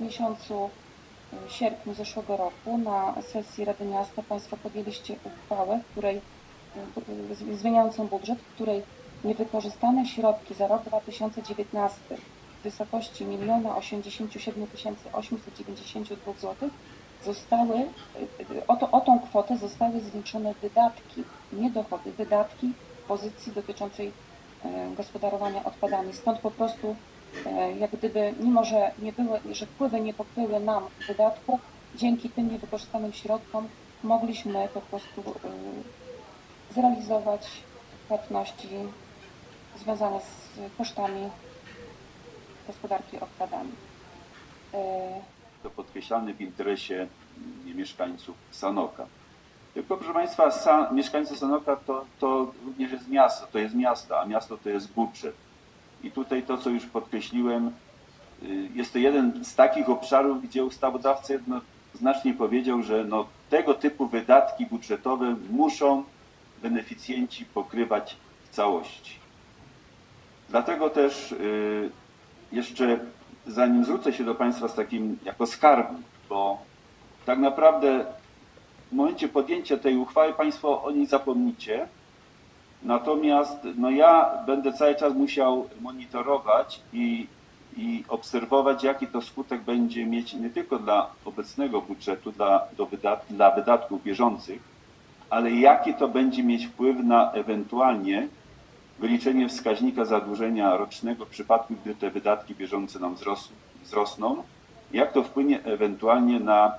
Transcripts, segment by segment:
w miesiącu y, sierpniu zeszłego roku na sesji Rady Miasta Państwo podjęliście uchwałę, której z- zmieniającą budżet, w której niewykorzystane środki za rok 2019 w wysokości 1 87 892 zł zostały, y, o, to, o tą kwotę zostały zwiększone wydatki, nie dochody, wydatki pozycji dotyczącej gospodarowania odpadami. Stąd po prostu e, jak gdyby, mimo że nie były, że wpływy nie pokryły nam wydatków, dzięki tym niewykorzystanym środkom mogliśmy po prostu y, zrealizować płatności związane z kosztami gospodarki odpadami. E, to podkreślane w interesie mieszkańców Sanoka. Tylko proszę Państwa, sa, mieszkańcy Sanoka to, to również jest miasto, to jest miasto, a miasto to jest budżet. I tutaj to, co już podkreśliłem, y, jest to jeden z takich obszarów, gdzie ustawodawca jednoznacznie powiedział, że no, tego typu wydatki budżetowe muszą beneficjenci pokrywać w całości. Dlatego też y, jeszcze zanim zwrócę się do Państwa z takim jako skarbnik, bo tak naprawdę w momencie podjęcia tej uchwały Państwo o niej zapomnicie. Natomiast no ja będę cały czas musiał monitorować i, i obserwować, jaki to skutek będzie mieć nie tylko dla obecnego budżetu, dla, do wydat, dla wydatków bieżących, ale jaki to będzie mieć wpływ na ewentualnie wyliczenie wskaźnika zadłużenia rocznego w przypadku, gdy te wydatki bieżące nam wzrosną, wzrosną jak to wpłynie ewentualnie na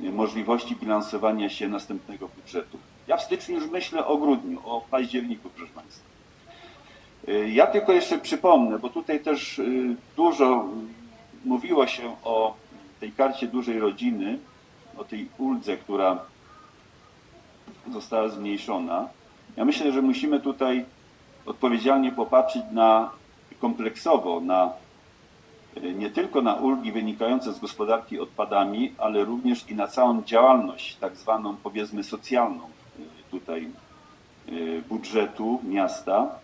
możliwości bilansowania się następnego budżetu. Ja w styczniu już myślę o grudniu, o październiku, proszę Państwa. Y, Ja tylko jeszcze przypomnę, bo tutaj też y, dużo mówiło się o tej karcie dużej rodziny, o tej uldze, która została zmniejszona. Ja myślę, że musimy tutaj odpowiedzialnie popatrzeć na kompleksowo na e, nie tylko na ulgi wynikające z gospodarki odpadami, ale również i na całą działalność, tak zwaną powiedzmy socjalną tutaj e, budżetu miasta.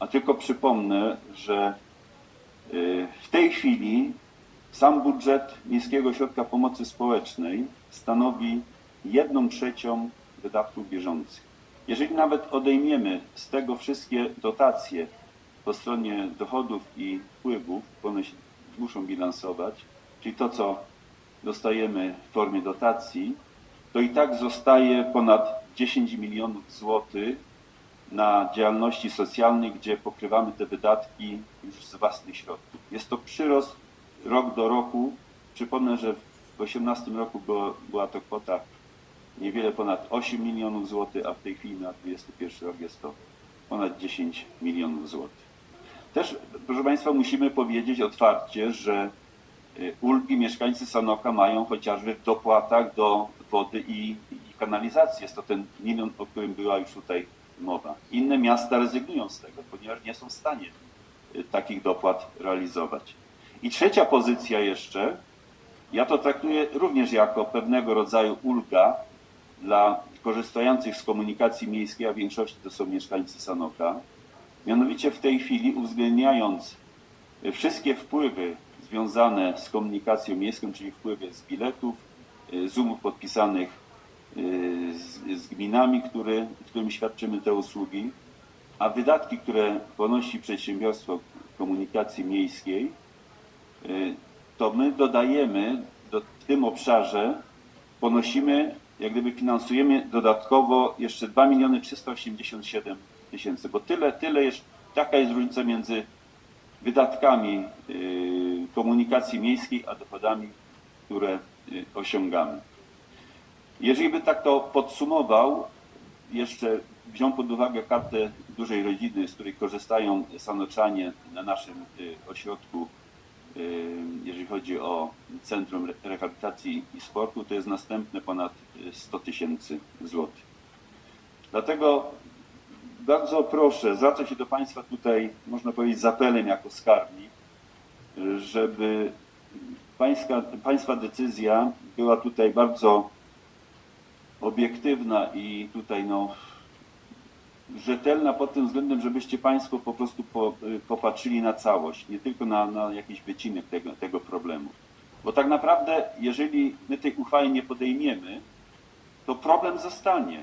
A tylko przypomnę, że e, w tej chwili sam budżet Miejskiego Ośrodka Pomocy Społecznej stanowi jedną trzecią wydatków bieżących. Jeżeli nawet odejmiemy z tego wszystkie dotacje po stronie dochodów i wpływów, bo one się muszą bilansować, czyli to, co dostajemy w formie dotacji, to i tak zostaje ponad 10 milionów złotych na działalności socjalnej, gdzie pokrywamy te wydatki już z własnych środków. Jest to przyrost rok do roku. Przypomnę, że w 2018 roku było, była to kwota niewiele ponad 8 milionów złotych, a w tej chwili na 2021 rok jest to ponad 10 milionów złotych. Też, proszę Państwa, musimy powiedzieć otwarcie, że y, ulgi mieszkańcy Sanoka mają chociażby w dopłatach do wody i kanalizacji. Jest to ten milion, o którym była już tutaj mowa. Inne miasta rezygnują z tego, ponieważ nie są w stanie y, takich dopłat realizować. I trzecia pozycja jeszcze, ja to traktuję również jako pewnego rodzaju ulga dla korzystających z komunikacji miejskiej, a w większości to są mieszkańcy Sanoka. Mianowicie w tej chwili uwzględniając y, wszystkie wpływy związane z komunikacją miejską, czyli wpływy z biletów, y, z umów podpisanych z, z gminami, który, którym świadczymy te usługi, a wydatki, które ponosi przedsiębiorstwo komunikacji miejskiej, y, to my dodajemy do, w tym obszarze, ponosimy, jak gdyby finansujemy dodatkowo jeszcze 2 miliony 387 tysięcy, bo tyle, tyle jest, taka jest różnica między wydatkami y, komunikacji miejskiej, a dochodami, które y, osiągamy. Jeżeli by tak to podsumował, jeszcze wziął pod uwagę kartę dużej rodziny, z której korzystają sanoczanie na naszym y, ośrodku, y, jeżeli chodzi o Centrum Re- Rehabilitacji i Sportu, to jest następne ponad y, 100 tysięcy złotych. Dlatego bardzo proszę, zwracam się do Państwa tutaj, można powiedzieć, z apelem jako skarbnik, y, żeby pańska, Państwa decyzja była tutaj bardzo obiektywna i tutaj no, rzetelna pod tym względem, żebyście Państwo po prostu po, y, popatrzyli na całość, nie tylko na, na jakiś wycinek tego, tego problemu. Bo tak naprawdę, jeżeli my tej uchwały nie podejmiemy, to problem zostanie.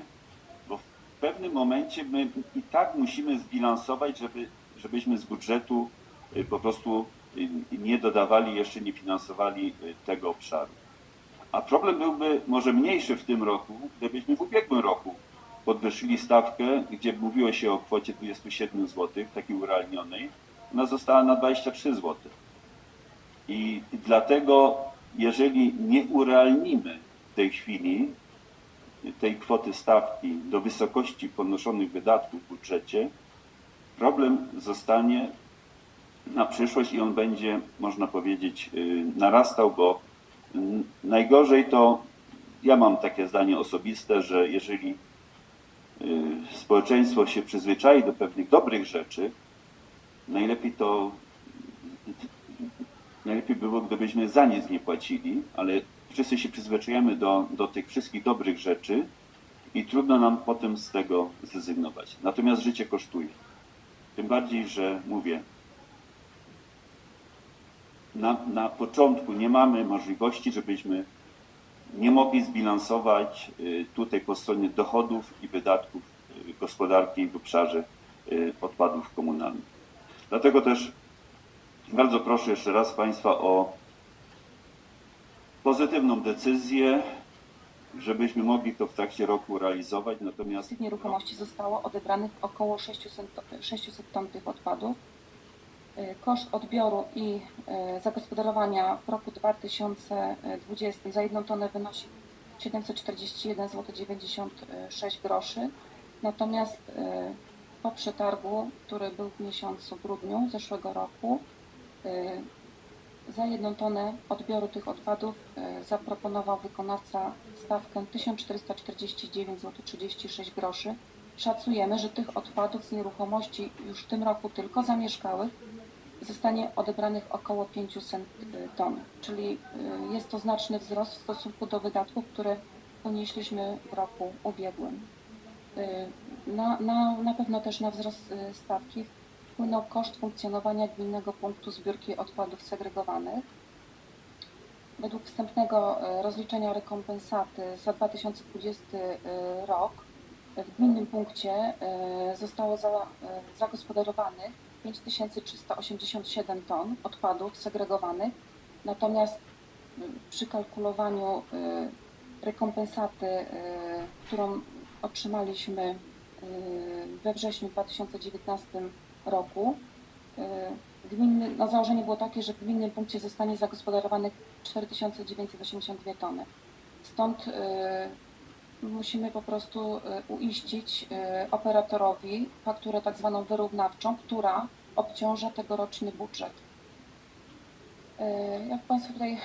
Bo w pewnym momencie my i tak musimy zbilansować, żeby, żebyśmy z budżetu y, po prostu y, nie dodawali, jeszcze nie finansowali tego obszaru. A problem byłby może mniejszy w tym roku, gdybyśmy w ubiegłym roku podwyższyli stawkę, gdzie mówiło się o kwocie 27 zł, takiej urealnionej, ona została na 23 zł. I dlatego, jeżeli nie urealnimy w tej chwili tej kwoty stawki do wysokości ponoszonych wydatków w budżecie, problem zostanie na przyszłość i on będzie, można powiedzieć, yy, narastał, bo najgorzej to ja mam takie zdanie osobiste, że jeżeli yy, społeczeństwo się przyzwyczai do pewnych dobrych rzeczy, najlepiej to najlepiej było, gdybyśmy za nic nie płacili, ale wszyscy się przyzwyczajamy do, do tych wszystkich dobrych rzeczy i trudno nam potem z tego zrezygnować. Natomiast życie kosztuje. Tym bardziej, że mówię, na, na początku nie mamy możliwości, żebyśmy nie mogli zbilansować y, tutaj po stronie dochodów i wydatków y, gospodarki w obszarze y, odpadów komunalnych. Dlatego też bardzo proszę jeszcze raz Państwa o pozytywną decyzję, żebyśmy mogli to w trakcie roku realizować. Natomiast Z tych nieruchomości zostało odebranych około 600, to- 600 ton tych odpadów. Y, Koszt odbioru i y, zagospodarowania w roku 2020 za jedną tonę wynosi 741 zł 96 groszy. Natomiast y, po przetargu, który był w miesiącu grudniu zeszłego roku, za jedną tonę odbioru tych odpadów zaproponował wykonawca stawkę 1449 zł 36 groszy. Szacujemy, że tych odpadów z nieruchomości już w tym roku tylko zamieszkałych zostanie odebranych około 500 ton, czyli y, jest to znaczny wzrost w stosunku do wydatków, które ponieśliśmy w roku ubiegłym. Y, Na, na, na pewno też na wzrost y, stawki wpłynął koszt funkcjonowania gminnego punktu zbiórki odpadów segregowanych. Według wstępnego rozliczenia rekompensaty za 2020 e, rok w gminnym punkcie zostało za, zagospodarowanych 5387 ton odpadów segregowanych, natomiast m, przy kalkulowaniu e, rekompensaty, e, którą otrzymaliśmy we wrześniu 2019 roku, gminny, no założenie było takie, że w gminnym punkcie zostanie zagospodarowanych 4982 tony. Stąd y, musimy po prostu y, uiścić y, operatorowi fakturę tak zwaną wyrównawczą, która obciąża tegoroczny budżet. Y, jak Państwo tutaj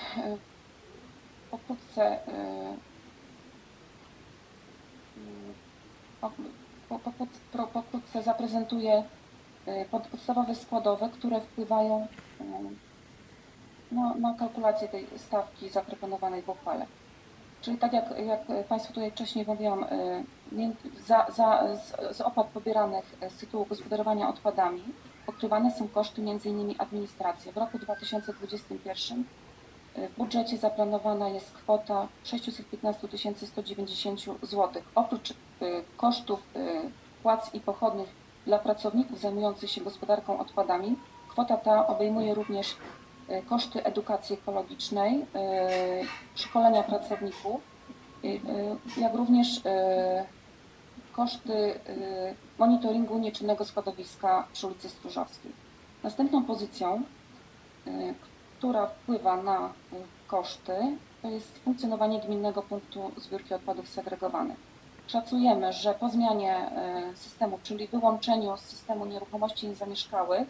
pokrótce po- po- po- po- pokrótce zaprezentuję pod- podstawowe składowe, które wpływają na, na kalkulację tej stawki zaproponowanej w uchwale. Czyli tak jak, jak Państwu tutaj wcześniej mówiłam, y, za, za, z, z opłat pobieranych z tytułu gospodarowania odpadami pokrywane są koszty m.in. administracji. W roku 2021 y, w budżecie zaplanowana jest kwota 615 190 zł. Oprócz y, kosztów y, płac i pochodnych dla pracowników zajmujących się gospodarką odpadami, kwota ta obejmuje również y, koszty edukacji ekologicznej, y, szkolenia pracowników, y, jak również koszty monitoringu nieczynnego składowiska przy ulicy Stróżowskiej. Następną pozycją, która wpływa na koszty, to jest funkcjonowanie gminnego punktu zbiórki odpadów segregowanych. Szacujemy, że po zmianie systemu, czyli wyłączeniu z systemu nieruchomości niezamieszkałych,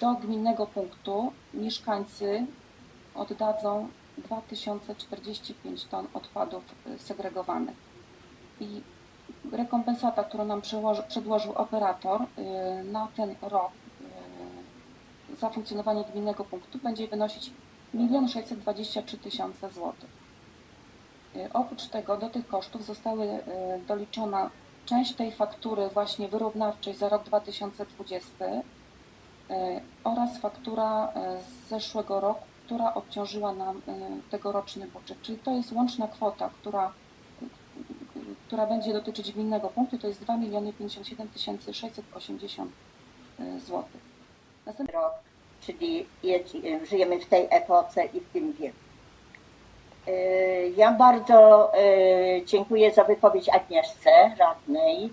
do gminnego punktu mieszkańcy oddadzą 2045 ton odpadów y, segregowanych. I rekompensata, którą nam przedłożył operator y, na ten rok za funkcjonowanie gminnego punktu będzie wynosić 1 623 tysiące złotych. Oprócz tego do tych kosztów zostały doliczona część tej faktury właśnie wyrównawczej za rok 2020 y, oraz faktura y, z zeszłego roku, która obciążyła nam y, tegoroczny budżet. Czyli to jest łączna kwota, która, która będzie dotyczyć gminnego punktu, to jest 2 miliony 57 680 zł. Następny rok, czyli żyjemy w tej epoce i w tym wieku. Ja bardzo dziękuję za wypowiedź Agnieszce, radnej.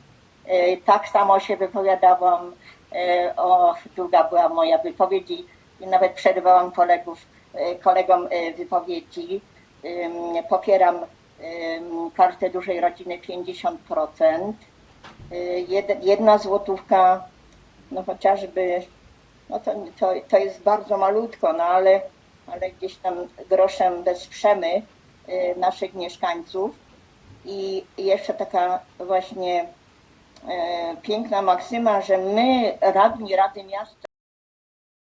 Tak samo się wypowiadałam, o, długa była moja wypowiedź i nawet przerwałam kolegów, yy, kolegom yy, wypowiedzi. Popieram kartę dużej rodziny 50%. Yy, jed- Jedna złotówka, no chociażby no to, to, to jest bardzo malutko, no ale, ale gdzieś tam groszem wesprzemy naszych mieszkańców. I jeszcze taka właśnie e, piękna maksyma, że my, radni Rady Miasta,